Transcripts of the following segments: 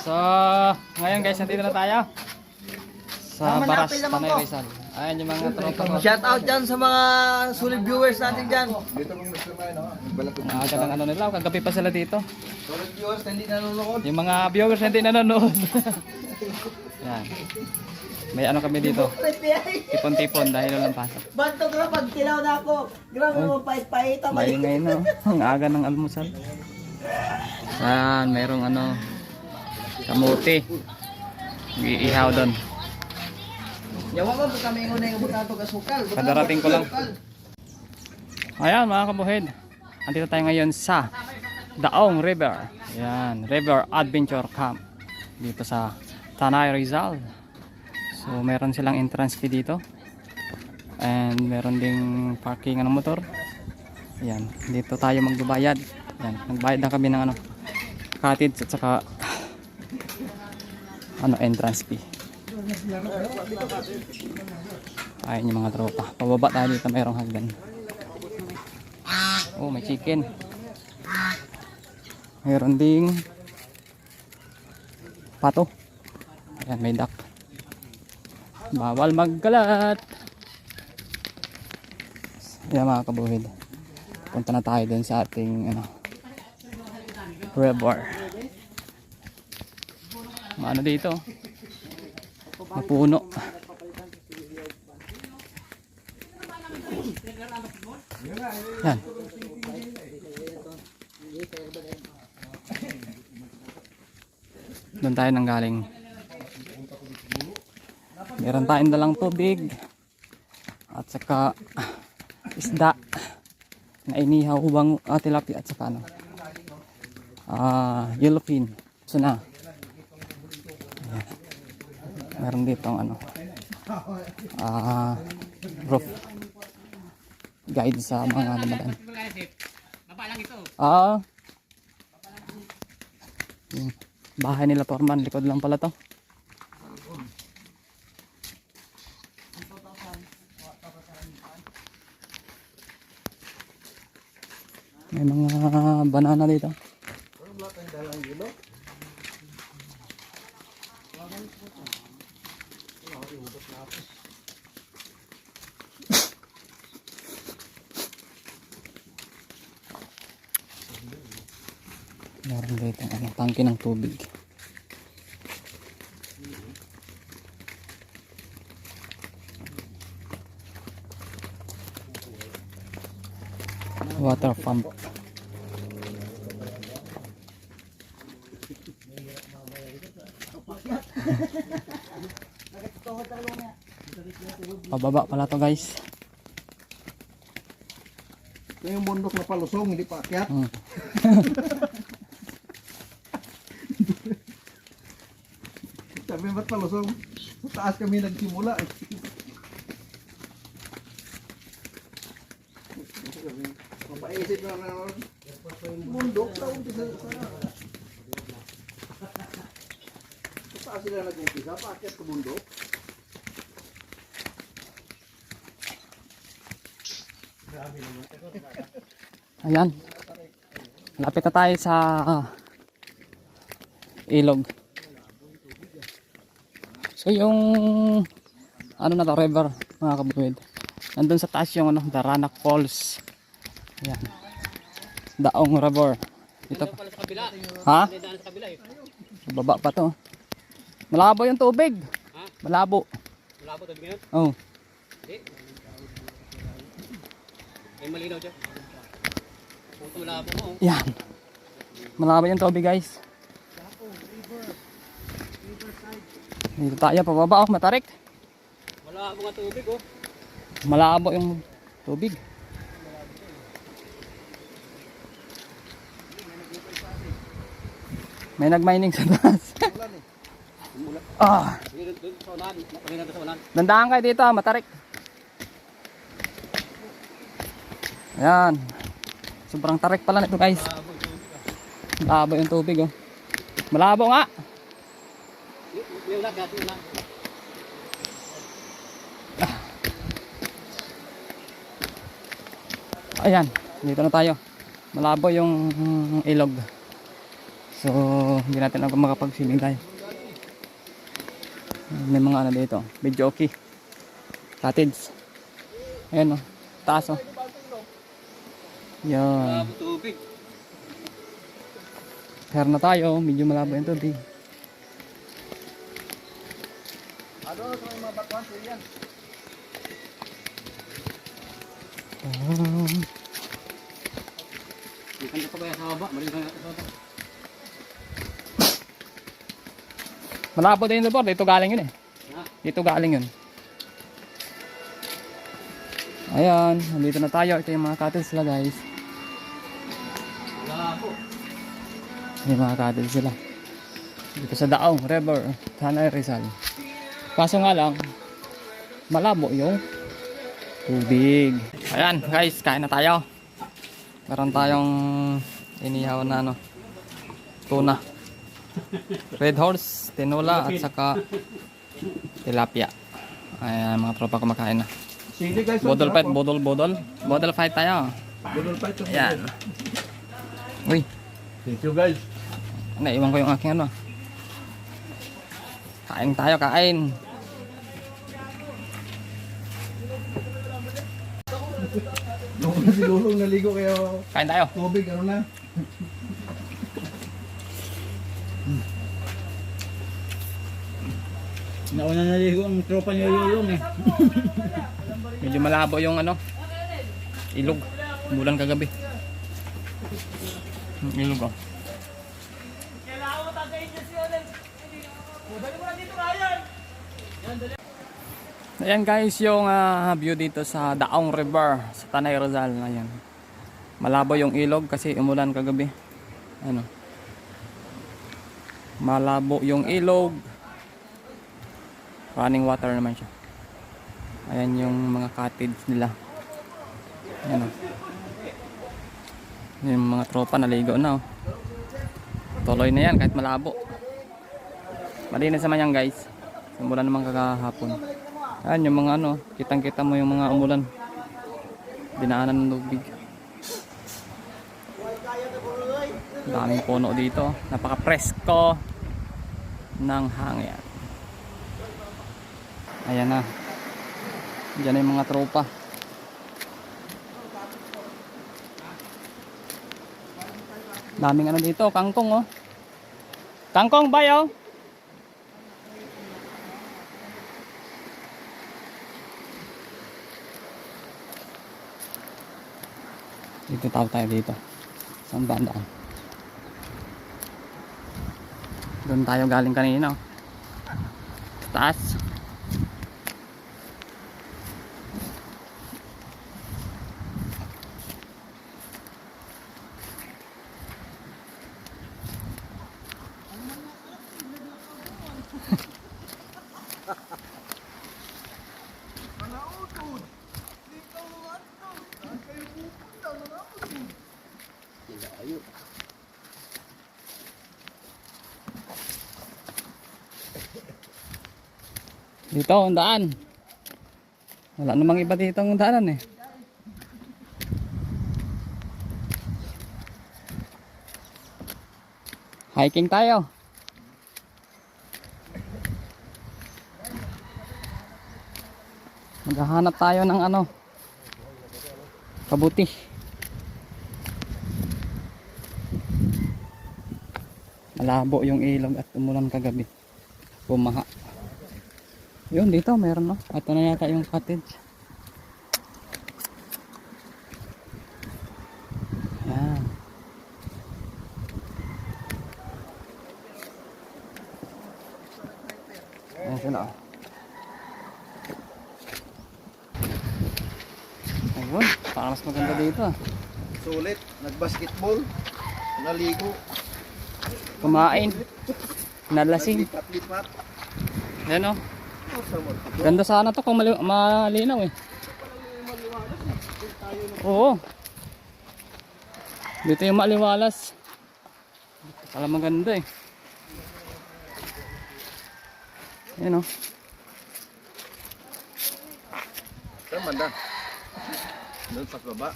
So, ngayon guys, nandito na tayo. Sa Baras, po. Rizal. Ayan yung mga tropa ko. Shout out dyan sa mga solid viewers natin dyan. Ah, ganang ano nila, kagabi pa sila dito. Solid viewers na hindi nanonood. Yung mga viewers na hindi nanonood. Yan. May ano kami dito. Tipon-tipon dahil walang pasok. Banto ko pag tilaw na ako. Grabe mo pait-pait. Maingay na. Ang aga ng almusal. Yan, merong ano, kamuti. Iihaw doon. Yawa ko, baka may una yung butato kasukal. Butato Kadarating ko lang. Ayan mga kabuhid. Andito tayo ngayon sa Daong River. Ayan, River Adventure Camp. Dito sa Tanay Rizal. So meron silang entrance fee dito. And meron ding parking ng motor. Ayan, dito tayo magbabayad. Ayan, nagbayad na kami ng ano, cottage at saka ano, entrance fee. Ayan yung mga tropa. Pababa tayo dito, mayroong hagdan. Oh, may chicken. Mayroon ding pato. Ayan, may duck. Bawal magkalat. Ayan mga kabuhid. Punta na tayo dun sa ating ano, river. Ano dito? Mapuno. Yan. Doon tayo nang galing. Meron tayong dalang tubig. At saka isda. Na inihaw ubang uh, tilapia at saka ano. Ah, yellowfin. So na. Meron dito ang ano. Ah, roof guide sa mga dumadaan. Ah. Yung bahay nila Torman, likod lang pala to. May mga banana dito. Meron dito ano, tangke ng tubig. Water pump. Pababa pala to guys. Yung bundok na palusong, hindi pa akyat. Hmm. Sabi ba't palusong? Sa taas kami nagsimula eh. Mapaisip na na bundok na umpisa sa Sa taas sila nag-umpisa, paakyat sa bundok. Ayan. Lapit na tayo sa ah, ilog. So yung ano na to, river mga kabuhid. Nandun sa taas yung ano, Daranak Falls. Ayan. Daong River. Ito. Ha? Sa baba pa to. Malabo yung tubig. Malabo. Malabo tabi ngayon? Oh. Ay malinaw dyan. Puto malabo mo. oh. Yan. Malabo yung tubig guys. Dito tayo pababa oh, matarik. Malabo nga tubig oh. Malabo yung tubig. May nag-mining sa taas. ah, dandaan kayo dito, ah, matarik. Ayan. Sobrang tarik pala nito guys. Malabo yung tubig oh. Malabo nga. Yung unahan kasi unahan. Ayan, dito na tayo. Malabo yung ilog. So, hindi natin ako makapag-swimming tayo. May mga ano dito. Medyo okay. Cottage. Ayan o. Taas o. Yan. Tubig. Kaya na tayo. Medyo malabo yung tubig. Ano sa mga batuhan po yan? Um, Ikan ka pa ba sa baba? Maling ka sa baba. malabo din yung Dito galing yun eh. Dito galing yun. Ayan. Nandito na tayo. Ito yung mga cottage sila guys. Po. May mga cottage sila. Dito sa Daong River, Tanay Rizal. Kaso nga lang, malabo yung tubig. Ayan guys, kain na tayo. Meron tayong inihaw na ano, tuna. Red horse, tinola at saka tilapia. Ayan, mga tropa kumakain na. Bodol fight, bodol, bodol. Bodol fight tayo. Budol fight. Ayan. Uy, Thank you guys. naiwan ko yung aking ano. Kain tayo, kain. Nung na si Lulong naligo kaya Kain tayo. tubig ano na. Nauna naligo ang tropa niya Lulong eh. Medyo malabo yung ano. Ilog. Bulan kagabi. Yung Ilog oh. Ayan guys, yung ah, view dito sa Daong River sa Tanay Rizal. Ayan. Malabo yung ilog kasi umulan kagabi. Ano? Malabo yung ilog. Running water naman siya. Ayan yung mga cottage nila. Ayan o. Yung mga tropa naligo na oh. Tuloy na yan kahit malabo. Malinis naman yan guys. Umulan naman kakahapon. Ayan yung mga ano, kitang kita mo yung mga umulan. Dinaanan ng tubig. Daming puno dito. Napaka-presko ng hangin. Ayan na. Diyan na yung mga tropa. Daming ano dito, kangkong oh. Kangkong bayo. Tao tayo dito. Saan ba ang daan? Doon tayo galing kanina. oh. Sa Taas. Dito ang daan. Wala namang iba dito ang daanan eh. Hiking tayo. Maghahanap tayo ng ano. Kabuti. Malabo yung ilog at umulan kagabi. Bumaha. Yun, dito meron no. Ito na yata yung cottage. Yan. Ayan oh. Ayun, parang mas maganda dito. ah. Sulit. Nagbasketball. Naligo. Kumain. Nalasing. Ayan o. Oh. Ganda sana to kung mali malinaw eh. Oo. Dito yung maliwalas. Alam maganda eh. Ayan o. Saan banda? Doon sa baba.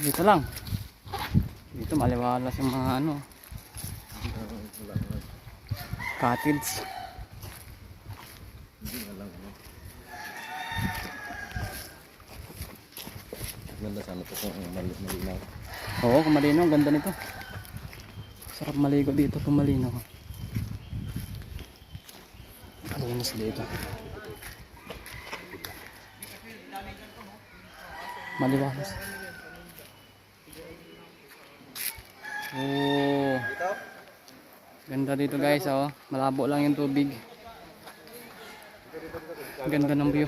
Dito lang. Dito maliwalas yung mga ano. Cottage. Ganda sana po kung mali malinaw. Oo, kung malinaw. Ang ganda nito. Sarap maligo dito kung malinaw. Malinis dito. Maliwalas. Oh. Ganda dito guys, oh. Malabo lang yung tubig. Ganda ng view.